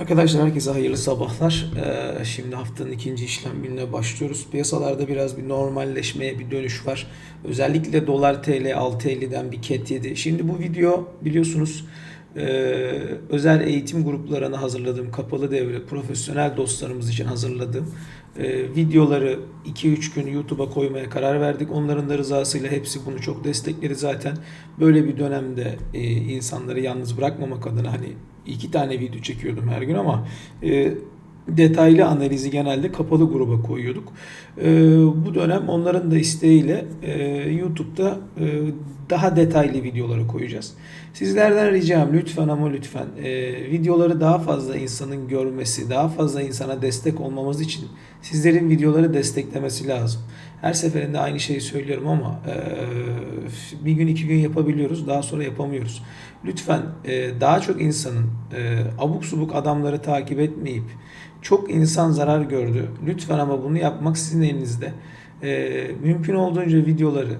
Arkadaşlar herkese hayırlı sabahlar. Ee, şimdi haftanın ikinci işlem gününe başlıyoruz. Piyasalarda biraz bir normalleşmeye bir dönüş var. Özellikle dolar TL 6.50'den bir ket yedi. Şimdi bu video biliyorsunuz e, özel eğitim gruplarına hazırladığım kapalı devre profesyonel dostlarımız için hazırladığım e, videoları 2-3 gün YouTube'a koymaya karar verdik. Onların da rızasıyla hepsi bunu çok destekledi zaten. Böyle bir dönemde e, insanları yalnız bırakmamak adına hani iki tane video çekiyordum her gün ama e, detaylı analizi genelde kapalı gruba koyuyorduk. E, bu dönem onların da isteğiyle e, YouTube'da e, daha detaylı videoları koyacağız. Sizlerden ricam lütfen ama lütfen e, videoları daha fazla insanın görmesi, daha fazla insana destek olmamız için sizlerin videoları desteklemesi lazım. Her seferinde aynı şeyi söylüyorum ama e, bir gün iki gün yapabiliyoruz, daha sonra yapamıyoruz. Lütfen e, daha çok insanın e, abuk subuk adamları takip etmeyip çok insan zarar gördü. Lütfen ama bunu yapmak sizin elinizde. E, mümkün olduğunca videoları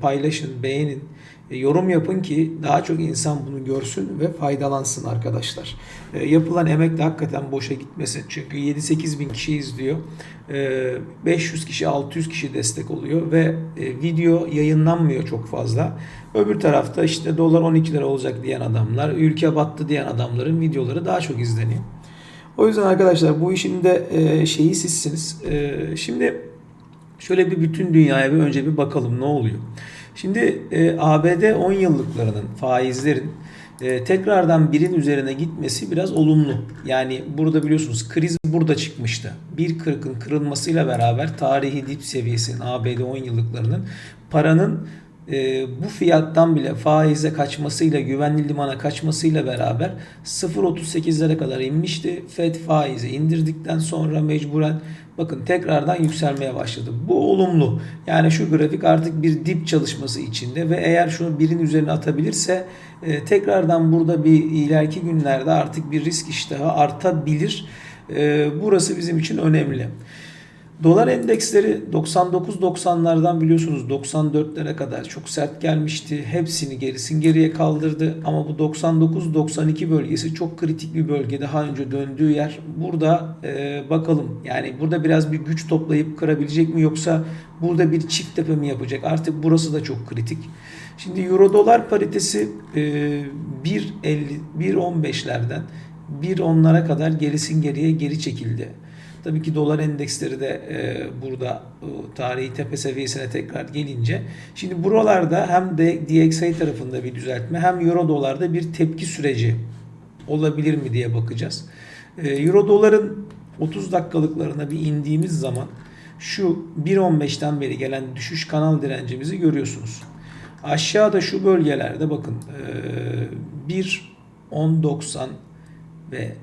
paylaşın, beğenin, e, yorum yapın ki daha çok insan bunu görsün ve faydalansın arkadaşlar. E, yapılan emek de hakikaten boşa gitmesin. Çünkü 7-8 bin kişi izliyor. E, 500 kişi, 600 kişi destek oluyor ve e, video yayınlanmıyor çok fazla. Öbür tarafta işte dolar 12 lira olacak diyen adamlar, ülke battı diyen adamların videoları daha çok izleniyor. O yüzden arkadaşlar bu işin de e, şeyi sizsiniz. E, şimdi şöyle bir bütün dünyaya bir önce bir bakalım ne oluyor. Şimdi e, ABD 10 yıllıklarının faizlerin e, tekrardan birin üzerine gitmesi biraz olumlu. Yani burada biliyorsunuz kriz burada çıkmıştı. 1.40'ın kırılmasıyla beraber tarihi dip seviyesinin ABD 10 yıllıklarının paranın e, bu fiyattan bile faize kaçmasıyla, güvenli limana kaçmasıyla beraber 0.38'lere kadar inmişti. Fed faizi indirdikten sonra mecburen bakın tekrardan yükselmeye başladı. Bu olumlu. Yani şu grafik artık bir dip çalışması içinde ve eğer şunu birin üzerine atabilirse e, tekrardan burada bir ileriki günlerde artık bir risk iştahı artabilir. E, burası bizim için önemli. Dolar endeksleri 99-90'lardan biliyorsunuz 94'lere kadar çok sert gelmişti. Hepsini gerisin geriye kaldırdı. Ama bu 99-92 bölgesi çok kritik bir bölge. Daha önce döndüğü yer. Burada e, bakalım yani burada biraz bir güç toplayıp kırabilecek mi yoksa burada bir çift tepe mi yapacak? Artık burası da çok kritik. Şimdi euro dolar paritesi e, 1.50 1.15'lerden 1.10'lara kadar gerisin geriye geri çekildi. Tabii ki dolar endeksleri de e, burada e, tarihi tepe seviyesine tekrar gelince şimdi buralarda hem de DXY tarafında bir düzeltme hem euro dolarda bir tepki süreci olabilir mi diye bakacağız. E, euro doların 30 dakikalıklarına bir indiğimiz zaman şu 1.15'ten beri gelen düşüş kanal direncimizi görüyorsunuz. Aşağıda şu bölgelerde bakın e, 1.10.90 ve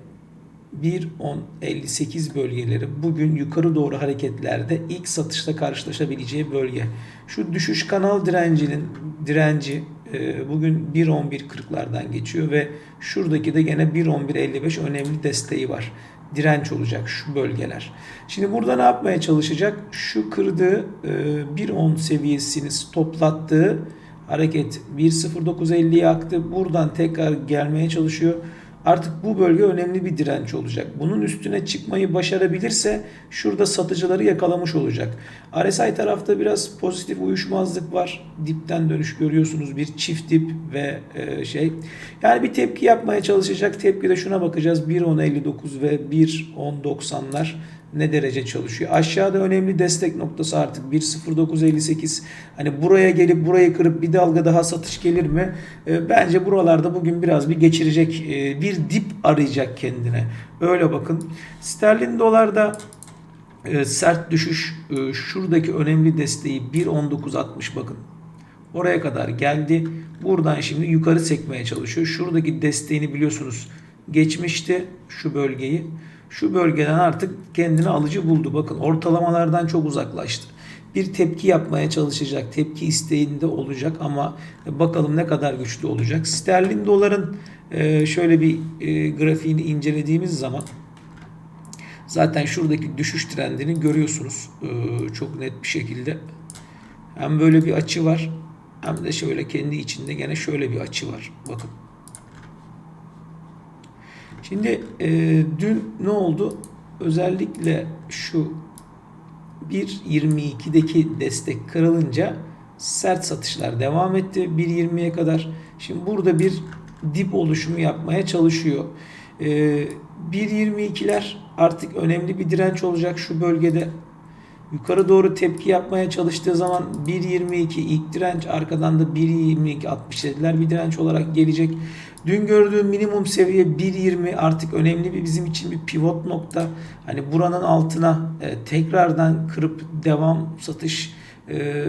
1.10.58 bölgeleri bugün yukarı doğru hareketlerde ilk satışta karşılaşabileceği bölge. Şu düşüş kanal direncinin direnci e, bugün 1.11.40'lardan geçiyor ve şuradaki de gene 1.11.55 önemli desteği var. Direnç olacak şu bölgeler. Şimdi burada ne yapmaya çalışacak? Şu kırdığı 1.10 seviyesini toplattığı hareket 1.0950'ye aktı. Buradan tekrar gelmeye çalışıyor. Artık bu bölge önemli bir direnç olacak. Bunun üstüne çıkmayı başarabilirse şurada satıcıları yakalamış olacak. RSI tarafta biraz pozitif uyuşmazlık var. Dipten dönüş görüyorsunuz. Bir çift dip ve e, şey. Yani bir tepki yapmaya çalışacak. Tepki de şuna bakacağız. 1.10.59 ve 1.10.90'lar ne derece çalışıyor. Aşağıda önemli destek noktası artık 1.0958. Hani buraya gelip burayı kırıp bir dalga daha satış gelir mi? E, bence buralarda bugün biraz bir geçirecek e, bir dip arayacak kendine. Öyle bakın. Sterlin dolarda e, sert düşüş e, şuradaki önemli desteği 1.1960 bakın. Oraya kadar geldi. Buradan şimdi yukarı sekmeye çalışıyor. Şuradaki desteğini biliyorsunuz geçmişti şu bölgeyi şu bölgeden artık kendini alıcı buldu. Bakın ortalamalardan çok uzaklaştı. Bir tepki yapmaya çalışacak. Tepki isteğinde olacak ama bakalım ne kadar güçlü olacak. Sterlin doların e, şöyle bir e, grafiğini incelediğimiz zaman zaten şuradaki düşüş trendini görüyorsunuz. E, çok net bir şekilde. Hem böyle bir açı var hem de şöyle kendi içinde gene şöyle bir açı var. Bakın. Şimdi e, dün ne oldu? Özellikle şu 1.22'deki destek kırılınca sert satışlar devam etti 1.20'ye kadar. Şimdi burada bir dip oluşumu yapmaya çalışıyor. Ee, 1.22'ler artık önemli bir direnç olacak şu bölgede. Yukarı doğru tepki yapmaya çalıştığı zaman 1.22 ilk direnç arkadan da 1.22 67'ler bir direnç olarak gelecek. Dün gördüğüm minimum seviye 1.20 artık önemli bir bizim için bir pivot nokta. Hani buranın altına e, tekrardan kırıp devam satış e,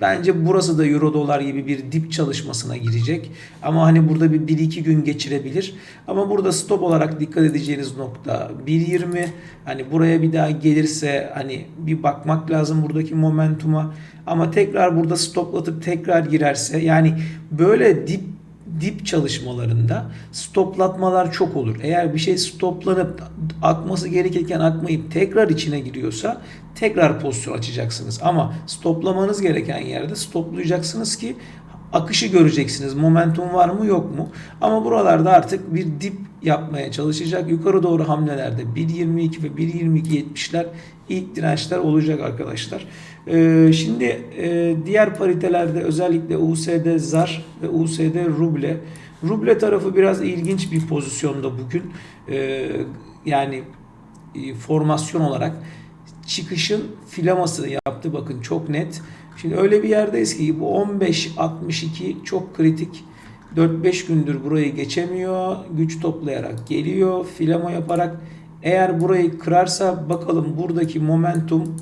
bence burası da euro dolar gibi bir dip çalışmasına girecek. Ama hani burada bir 1-2 gün geçirebilir. Ama burada stop olarak dikkat edeceğiniz nokta 1.20. Hani buraya bir daha gelirse hani bir bakmak lazım buradaki momentuma. Ama tekrar burada stoplatıp tekrar girerse yani böyle dip dip çalışmalarında stoplatmalar çok olur. Eğer bir şey stoplanıp akması gerekirken akmayıp tekrar içine giriyorsa tekrar pozisyon açacaksınız. Ama stoplamanız gereken yerde stoplayacaksınız ki akışı göreceksiniz. Momentum var mı yok mu? Ama buralarda artık bir dip yapmaya çalışacak. Yukarı doğru hamlelerde 1.22 ve 1.22.70'ler ilk dirençler olacak arkadaşlar. Ee, şimdi e, diğer paritelerde özellikle USD ZAR ve USD Ruble. Ruble tarafı biraz ilginç bir pozisyonda bugün. Ee, yani e, formasyon olarak çıkışın filamasını yaptı. Bakın çok net. Şimdi öyle bir yerdeyiz ki bu 15.62 çok kritik. 4-5 gündür burayı geçemiyor. Güç toplayarak geliyor. Filama yaparak eğer burayı kırarsa bakalım buradaki momentum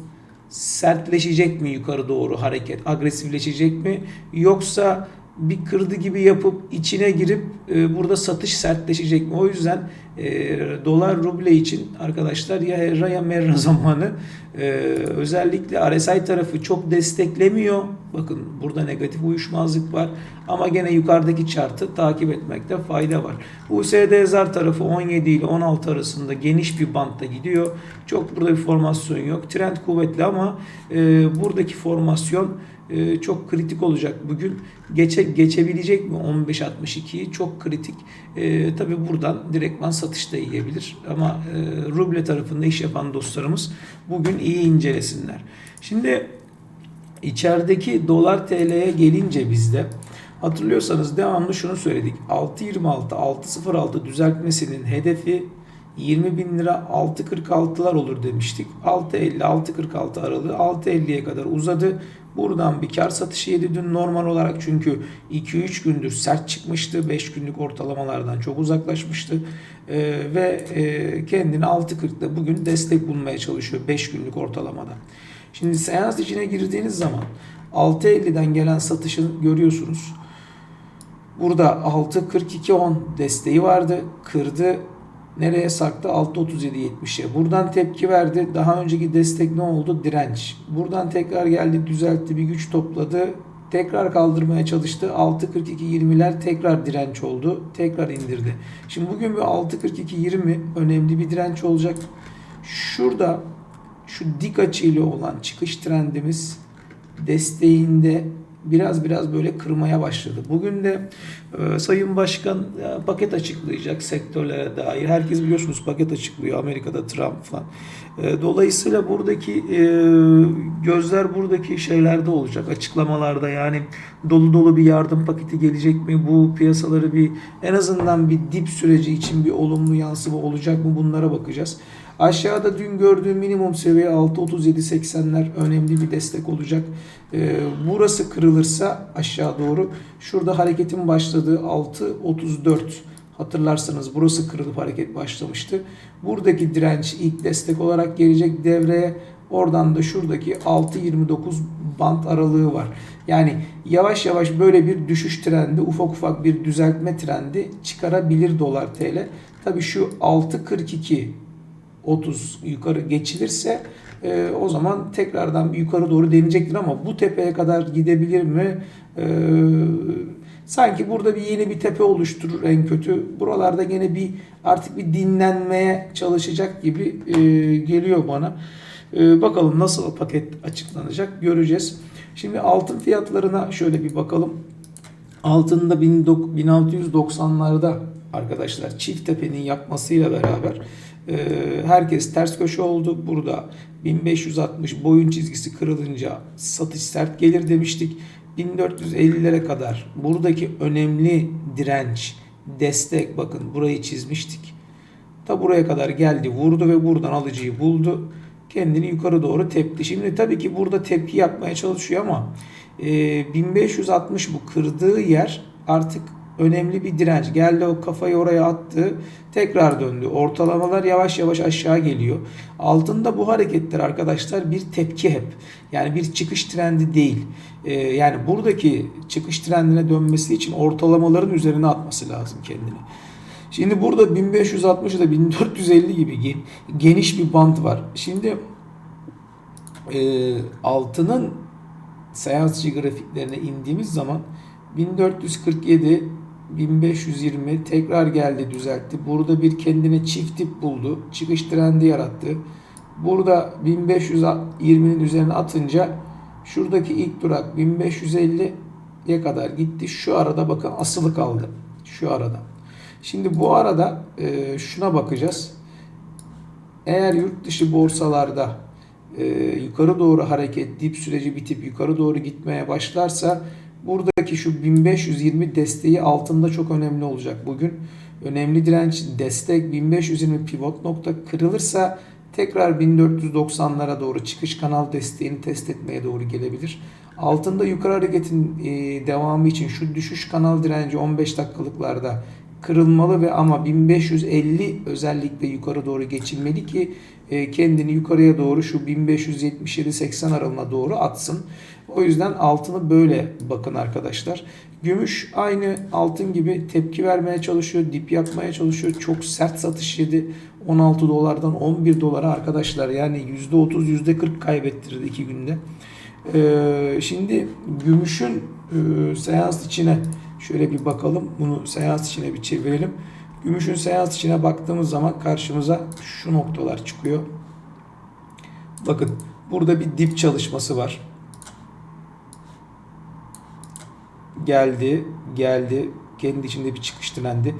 sertleşecek mi yukarı doğru hareket? Agresifleşecek mi? Yoksa bir kırdı gibi yapıp içine girip e, burada satış sertleşecek mi? O yüzden e, dolar ruble için arkadaşlar ya herra ya merra zamanı e, özellikle RSI tarafı çok desteklemiyor. Bakın burada negatif uyuşmazlık var ama gene yukarıdaki chartı takip etmekte fayda var. USD zar tarafı 17 ile 16 arasında geniş bir bantta gidiyor. Çok burada bir formasyon yok. Trend kuvvetli ama e, buradaki formasyon e, çok kritik olacak bugün. Geçe, geçebilecek mi 15.62'yi çok kritik. E, Tabi buradan direktman satış da yiyebilir. Ama e, ruble tarafında iş yapan dostlarımız bugün iyi incelesinler. Şimdi içerideki dolar TL'ye gelince bizde hatırlıyorsanız devamlı şunu söyledik. 6.26 6.06 düzeltmesinin hedefi 20 bin lira 6.46'lar olur demiştik. 6.50 6.46 aralığı 6.50'ye kadar uzadı. Buradan bir kar satışı yedi dün normal olarak çünkü 2-3 gündür sert çıkmıştı. 5 günlük ortalamalardan çok uzaklaşmıştı. Ee, ve e, kendini 6.40'da bugün destek bulmaya çalışıyor 5 günlük ortalamada. Şimdi seans içine girdiğiniz zaman 6.50'den gelen satışın görüyorsunuz. Burada 6.42.10 desteği vardı. Kırdı Nereye sarktı? 6.37.70'e. Buradan tepki verdi. Daha önceki destek ne oldu? Direnç. Buradan tekrar geldi, düzeltti, bir güç topladı. Tekrar kaldırmaya çalıştı. 6.42.20'ler tekrar direnç oldu. Tekrar indirdi. Şimdi bugün bir 6.42.20 önemli bir direnç olacak. Şurada şu dik açıyla olan çıkış trendimiz desteğinde biraz biraz böyle kırmaya başladı. Bugün de e, Sayın Başkan e, paket açıklayacak sektörlere dair. Herkes biliyorsunuz paket açıklıyor Amerika'da Trump falan. E, dolayısıyla buradaki e, gözler buradaki şeylerde olacak açıklamalarda yani dolu dolu bir yardım paketi gelecek mi? Bu piyasaları bir en azından bir dip süreci için bir olumlu yansıma olacak mı? Bunlara bakacağız. Aşağıda dün gördüğüm minimum seviye 6.37.80'ler önemli bir destek olacak. Ee, burası kırılırsa aşağı doğru şurada hareketin başladığı 6.34 hatırlarsanız burası kırılıp hareket başlamıştı. Buradaki direnç ilk destek olarak gelecek devreye. Oradan da şuradaki 6.29 bant aralığı var. Yani yavaş yavaş böyle bir düşüş trendi, ufak ufak bir düzeltme trendi çıkarabilir dolar TL. Tabii şu 6.42 30 yukarı geçilirse e, o zaman tekrardan yukarı doğru deneyecektir ama bu tepeye kadar gidebilir mi? E, sanki burada bir yeni bir tepe oluşturur en kötü. Buralarda yine bir artık bir dinlenmeye çalışacak gibi e, geliyor bana. E, bakalım nasıl paket açıklanacak göreceğiz. Şimdi altın fiyatlarına şöyle bir bakalım. Altında 1690'larda arkadaşlar çift tepenin yapmasıyla beraber herkes ters köşe oldu. Burada 1560 boyun çizgisi kırılınca satış sert gelir demiştik. 1450'lere kadar buradaki önemli direnç, destek bakın burayı çizmiştik. Ta buraya kadar geldi, vurdu ve buradan alıcıyı buldu. Kendini yukarı doğru tepti. Şimdi tabii ki burada tepki yapmaya çalışıyor ama e, 1560 bu kırdığı yer artık önemli bir direnç. Geldi o kafayı oraya attı. Tekrar döndü. Ortalamalar yavaş yavaş aşağı geliyor. Altında bu hareketler arkadaşlar bir tepki hep. Yani bir çıkış trendi değil. Ee, yani buradaki çıkış trendine dönmesi için ortalamaların üzerine atması lazım kendini. Şimdi burada 1560 ile 1450 gibi geniş bir bant var. Şimdi e, altının seansçı grafiklerine indiğimiz zaman 1447 1520 tekrar geldi düzeltti. Burada bir kendine çift dip buldu. Çıkış trendi yarattı. Burada 1520'nin üzerine atınca şuradaki ilk durak 1550'ye kadar gitti. Şu arada bakın asılı kaldı. Şu arada. Şimdi bu arada e, şuna bakacağız. Eğer yurt dışı borsalarda e, yukarı doğru hareket dip süreci bitip yukarı doğru gitmeye başlarsa buradaki şu 1520 desteği altında çok önemli olacak bugün. Önemli direnç destek 1520 pivot nokta kırılırsa tekrar 1490'lara doğru çıkış kanal desteğini test etmeye doğru gelebilir. Altında yukarı hareketin devamı için şu düşüş kanal direnci 15 dakikalıklarda kırılmalı ve ama 1550 özellikle yukarı doğru geçilmeli ki e, kendini yukarıya doğru şu 1577-80 aralığına doğru atsın. O yüzden altını böyle bakın arkadaşlar. Gümüş aynı altın gibi tepki vermeye çalışıyor, dip yapmaya çalışıyor. Çok sert satış yedi. 16 dolardan 11 dolara arkadaşlar yani %30 %40 kaybettirdi iki günde. Ee, şimdi gümüşün e, seans içine şöyle bir bakalım. Bunu seans içine bir çevirelim. Gümüşün seans içine baktığımız zaman karşımıza şu noktalar çıkıyor. Bakın burada bir dip çalışması var. Geldi, geldi. Kendi içinde bir çıkış trendi.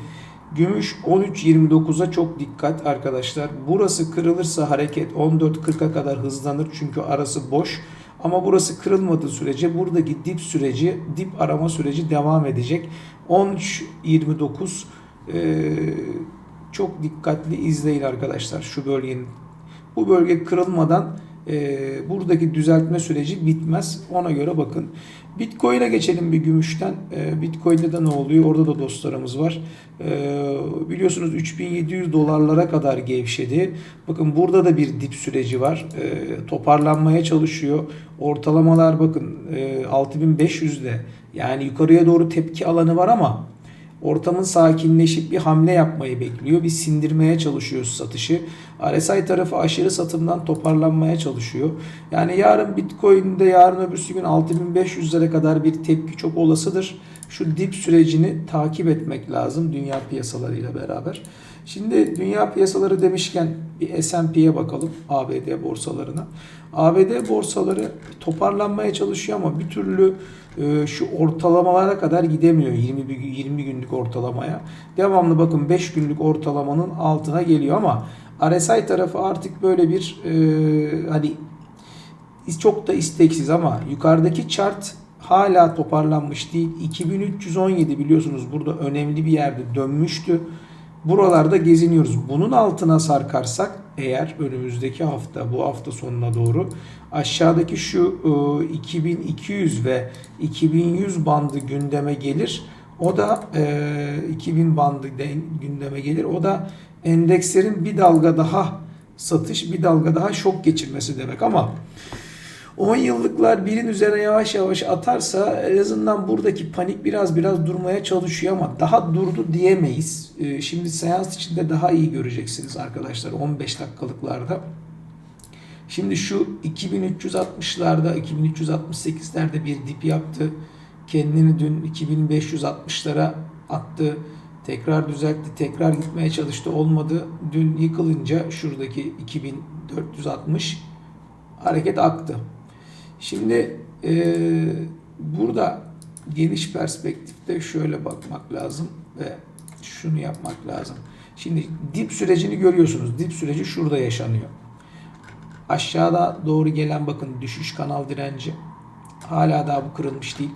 Gümüş 13.29'a çok dikkat arkadaşlar. Burası kırılırsa hareket 14.40'a kadar hızlanır. Çünkü arası boş. Ama burası kırılmadığı sürece buradaki dip süreci, dip arama süreci devam edecek. 13.29 e, çok dikkatli izleyin arkadaşlar şu bölgenin. Bu bölge kırılmadan e, buradaki düzeltme süreci bitmez. Ona göre bakın. Bitcoin'e geçelim bir gümüşten. E, Bitcoin'de de ne oluyor? Orada da dostlarımız var. E, biliyorsunuz 3700 dolarlara kadar gevşedi. Bakın burada da bir dip süreci var. E, toparlanmaya çalışıyor. Ortalamalar bakın e, 6500'de yani yukarıya doğru tepki alanı var ama Ortamın sakinleşip bir hamle yapmayı bekliyor. Bir sindirmeye çalışıyor satışı. RSI tarafı aşırı satımdan toparlanmaya çalışıyor. Yani yarın Bitcoin'de yarın öbürsü gün 6500'lere kadar bir tepki çok olasıdır. Şu dip sürecini takip etmek lazım dünya piyasalarıyla beraber. Şimdi dünya piyasaları demişken bir S&P'ye bakalım ABD borsalarına. ABD borsaları toparlanmaya çalışıyor ama bir türlü e, şu ortalamalara kadar gidemiyor 20 20 günlük ortalamaya. Devamlı bakın 5 günlük ortalamanın altına geliyor ama RSI tarafı artık böyle bir e, hani çok da isteksiz ama yukarıdaki chart hala toparlanmış değil. 2317 biliyorsunuz burada önemli bir yerde dönmüştü. Buralarda geziniyoruz. Bunun altına sarkarsak eğer önümüzdeki hafta bu hafta sonuna doğru aşağıdaki şu e, 2200 ve 2100 bandı gündeme gelir. O da e, 2000 bandı de, gündeme gelir. O da endekslerin bir dalga daha satış, bir dalga daha şok geçirmesi demek ama 10 yıllıklar birin üzerine yavaş yavaş atarsa en azından buradaki panik biraz biraz durmaya çalışıyor ama daha durdu diyemeyiz. Ee, şimdi seans içinde daha iyi göreceksiniz arkadaşlar 15 dakikalıklarda. Şimdi şu 2360'larda 2368'lerde bir dip yaptı. Kendini dün 2560'lara attı. Tekrar düzeltti. Tekrar gitmeye çalıştı. Olmadı. Dün yıkılınca şuradaki 2460 hareket aktı. Şimdi e, burada geniş perspektifte şöyle bakmak lazım ve şunu yapmak lazım. Şimdi dip sürecini görüyorsunuz. Dip süreci şurada yaşanıyor. Aşağıda doğru gelen bakın düşüş kanal direnci. Hala daha bu kırılmış değil.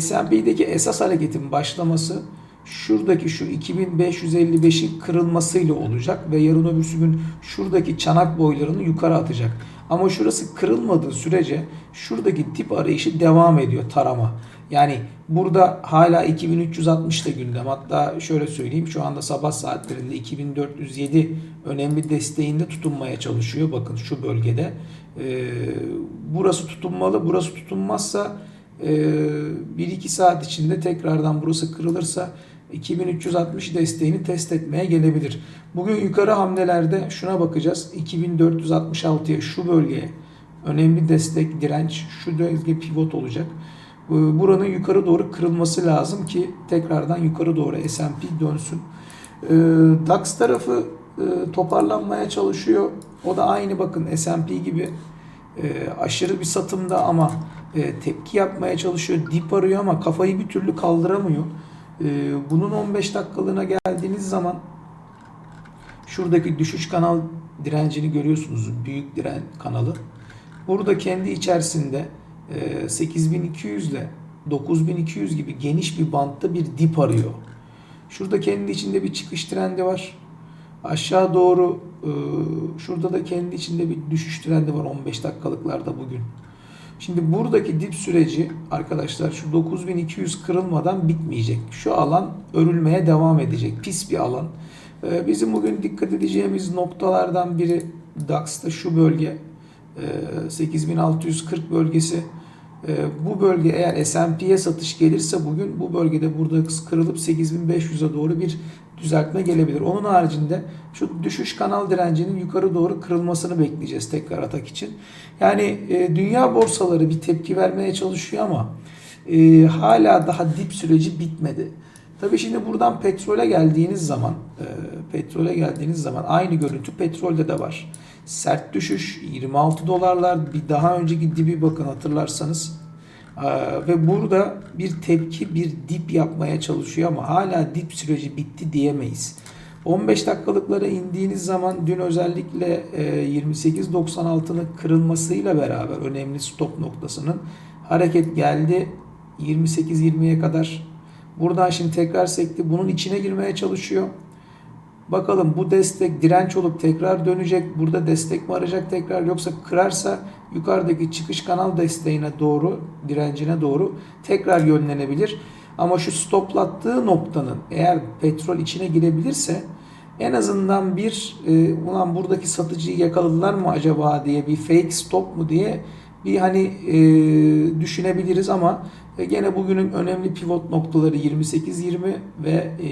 S&P'deki esas hareketin başlaması şuradaki şu 2555'in kırılmasıyla olacak ve yarın öbürsü gün şuradaki çanak boylarını yukarı atacak. Ama şurası kırılmadığı sürece şuradaki tip arayışı devam ediyor tarama. Yani burada hala 2360 da gündem. Hatta şöyle söyleyeyim şu anda sabah saatlerinde 2407 önemli desteğinde tutunmaya çalışıyor. Bakın şu bölgede. Ee, burası tutunmalı. Burası tutunmazsa 1-2 saat içinde tekrardan burası kırılırsa 2360 desteğini test etmeye gelebilir. Bugün yukarı hamlelerde şuna bakacağız. 2466'ya şu bölgeye önemli destek, direnç, şu bölge pivot olacak. Buranın yukarı doğru kırılması lazım ki tekrardan yukarı doğru S&P dönsün. DAX tarafı toparlanmaya çalışıyor. O da aynı bakın S&P gibi aşırı bir satımda ama tepki yapmaya çalışıyor. Dip arıyor ama kafayı bir türlü kaldıramıyor. Bunun 15 dakikalığına geldiğiniz zaman şuradaki düşüş kanal direncini görüyorsunuz. Büyük diren kanalı. Burada kendi içerisinde 8200 ile 9200 gibi geniş bir bantta bir dip arıyor. Şurada kendi içinde bir çıkış trendi var. Aşağı doğru şurada da kendi içinde bir düşüş trendi var 15 dakikalıklarda bugün. Şimdi buradaki dip süreci arkadaşlar şu 9200 kırılmadan bitmeyecek. Şu alan örülmeye devam edecek. Pis bir alan. Bizim bugün dikkat edeceğimiz noktalardan biri DAX'ta şu bölge 8640 bölgesi. Bu bölge eğer S&P'ye satış gelirse bugün bu bölgede burada kırılıp 8500'e doğru bir düzeltme gelebilir. Onun haricinde şu düşüş kanal direncinin yukarı doğru kırılmasını bekleyeceğiz tekrar atak için. Yani e, dünya borsaları bir tepki vermeye çalışıyor ama e, hala daha dip süreci bitmedi. Tabii şimdi buradan petrole geldiğiniz zaman, e, petrole geldiğiniz zaman aynı görüntü petrolde de var. Sert düşüş 26 dolarlar bir daha önceki dibi bakın hatırlarsanız ve burada bir tepki, bir dip yapmaya çalışıyor ama hala dip süreci bitti diyemeyiz. 15 dakikalıklara indiğiniz zaman dün özellikle 28.96'nın kırılmasıyla beraber önemli stop noktasının hareket geldi 28-20'ye kadar. Buradan şimdi tekrar sekti. Bunun içine girmeye çalışıyor. Bakalım bu destek direnç olup tekrar dönecek. Burada destek mi arayacak tekrar yoksa kırarsa yukarıdaki çıkış kanal desteğine doğru, direncine doğru tekrar yönlenebilir. Ama şu stoplattığı noktanın eğer petrol içine girebilirse en azından bir e, ulan buradaki satıcıyı yakaladılar mı acaba diye bir fake stop mu diye bir hani e, düşünebiliriz ama e, gene bugünün önemli pivot noktaları 28.20 ve e,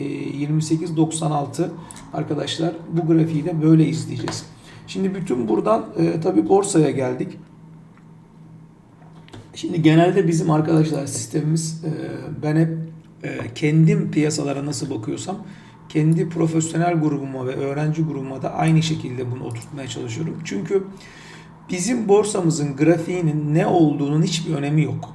28.96 arkadaşlar bu grafiği de böyle izleyeceğiz. Şimdi bütün buradan e, tabi borsaya geldik. Şimdi genelde bizim arkadaşlar sistemimiz e, ben hep e, kendim piyasalara nasıl bakıyorsam kendi profesyonel grubuma ve öğrenci grubuma da aynı şekilde bunu oturtmaya çalışıyorum. Çünkü bizim borsamızın grafiğinin ne olduğunun hiçbir önemi yok.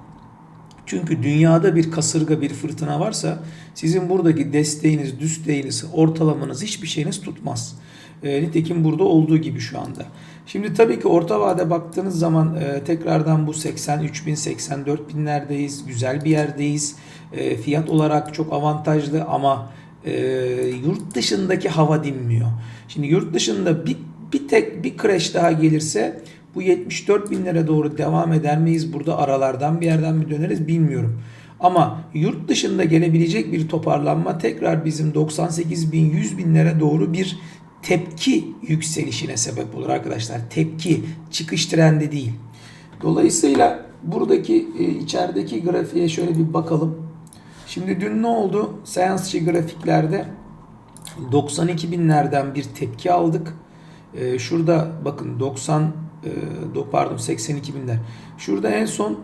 Çünkü dünyada bir kasırga, bir fırtına varsa sizin buradaki desteğiniz, düsteğiniz, ortalamanız hiçbir şeyiniz tutmaz. E, nitekim burada olduğu gibi şu anda. Şimdi tabii ki orta vade baktığınız zaman e, tekrardan bu 83 bin, 84 binlerdeyiz. Güzel bir yerdeyiz. E, fiyat olarak çok avantajlı ama e, yurt dışındaki hava dinmiyor. Şimdi yurt dışında bir, bir tek bir crash daha gelirse bu 74 binlere doğru devam eder miyiz? Burada aralardan bir yerden mi döneriz bilmiyorum. Ama yurt dışında gelebilecek bir toparlanma tekrar bizim 98 bin 100 binlere doğru bir tepki yükselişine sebep olur arkadaşlar. Tepki çıkış trendi değil. Dolayısıyla buradaki e, içerideki grafiğe şöyle bir bakalım. Şimdi dün ne oldu? Seansçı grafiklerde 92 binlerden bir tepki aldık. E, şurada bakın 90 e, pardon 82 binler. Şurada en son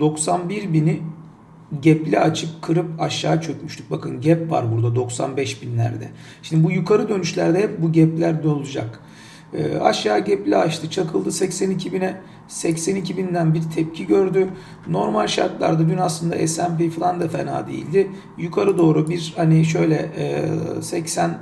91 bini gap'li açıp kırıp aşağı çökmüştük. Bakın gap var burada 95 binlerde. Şimdi bu yukarı dönüşlerde hep bu gap'ler de olacak. E, aşağı gepli açtı. Çakıldı 82.000'e. 82.000'den bir tepki gördü. Normal şartlarda dün aslında S&P falan da fena değildi. Yukarı doğru bir hani şöyle e, 80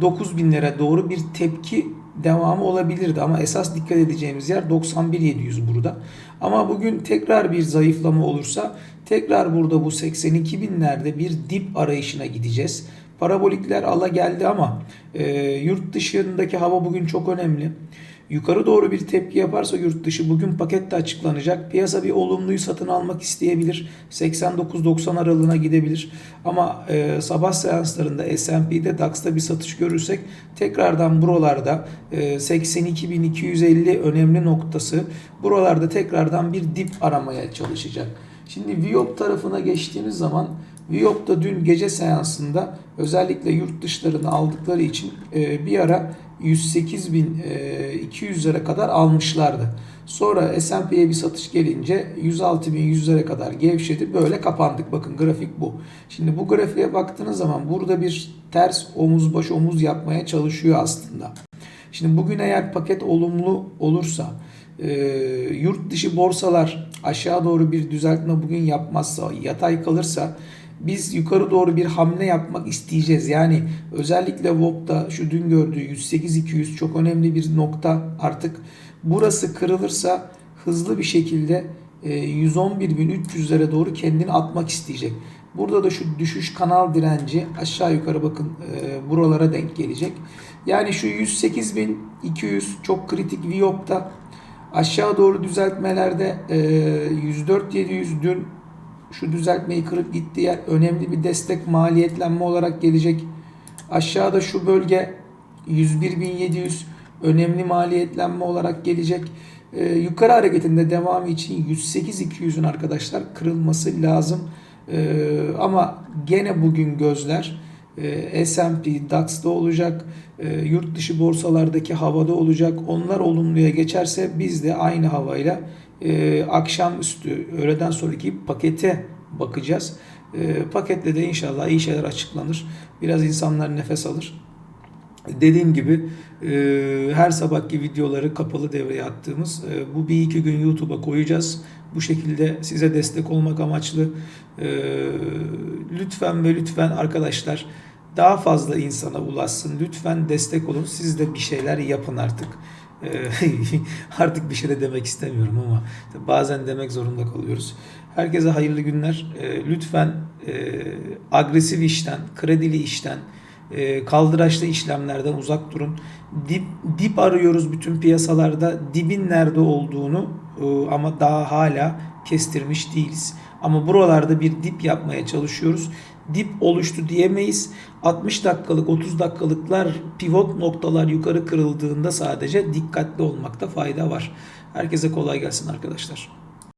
9000'lere doğru bir tepki devamı olabilirdi ama esas dikkat edeceğimiz yer 91.700 burada. Ama bugün tekrar bir zayıflama olursa tekrar burada bu 82 binlerde bir dip arayışına gideceğiz. Parabolikler ala geldi ama e, yurt dışındaki hava bugün çok önemli. Yukarı doğru bir tepki yaparsa yurt dışı bugün pakette açıklanacak. Piyasa bir olumluyu satın almak isteyebilir. 89-90 aralığına gidebilir. Ama e, sabah seanslarında S&P'de DAX'ta bir satış görürsek tekrardan buralarda e, 82.250 önemli noktası buralarda tekrardan bir dip aramaya çalışacak. Şimdi Viyop tarafına geçtiğimiz zaman Viyop da dün gece seansında özellikle yurt dışlarını aldıkları için e, bir ara 108.200'lere kadar almışlardı. Sonra S&P'ye bir satış gelince 106.100'lere kadar gevşedi. Böyle kapandık. Bakın grafik bu. Şimdi bu grafiğe baktığınız zaman burada bir ters omuz baş omuz yapmaya çalışıyor aslında. Şimdi bugün eğer paket olumlu olursa e, yurt dışı borsalar aşağı doğru bir düzeltme bugün yapmazsa yatay kalırsa biz yukarı doğru bir hamle yapmak isteyeceğiz. Yani özellikle VOP'ta şu dün gördüğü 108-200 çok önemli bir nokta. Artık burası kırılırsa hızlı bir şekilde 111.300'lere doğru kendini atmak isteyecek. Burada da şu düşüş kanal direnci aşağı yukarı bakın e, buralara denk gelecek. Yani şu 108.200 çok kritik VIOP'ta aşağı doğru düzeltmelerde e, 104.700 dün şu düzeltmeyi kırıp gittiği yer önemli bir destek maliyetlenme olarak gelecek. Aşağıda şu bölge 101.700 önemli maliyetlenme olarak gelecek. Ee, yukarı hareketinde devamı için 108.200'ün arkadaşlar kırılması lazım. Ee, ama gene bugün gözler e, S&P, DAX'da olacak, e, yurt dışı borsalardaki havada olacak. Onlar olumluya geçerse biz de aynı havayla e, akşamüstü öğleden sonraki pakete bakacağız. E, paketle de inşallah iyi şeyler açıklanır. Biraz insanlar nefes alır. Dediğim gibi e, her sabahki videoları kapalı devreye attığımız e, bu bir iki gün YouTube'a koyacağız. Bu şekilde size destek olmak amaçlı e, lütfen ve lütfen arkadaşlar daha fazla insana ulaşsın. Lütfen destek olun. Siz de bir şeyler yapın artık. Ee, artık bir şey de demek istemiyorum ama bazen demek zorunda kalıyoruz. Herkese hayırlı günler. Ee, lütfen e, agresif işten, kredili işten, e, kaldıraçlı işlemlerden uzak durun. Dip, dip arıyoruz bütün piyasalarda. Dibin nerede olduğunu e, ama daha hala kestirmiş değiliz. Ama buralarda bir dip yapmaya çalışıyoruz dip oluştu diyemeyiz. 60 dakikalık 30 dakikalıklar pivot noktalar yukarı kırıldığında sadece dikkatli olmakta fayda var. Herkese kolay gelsin arkadaşlar.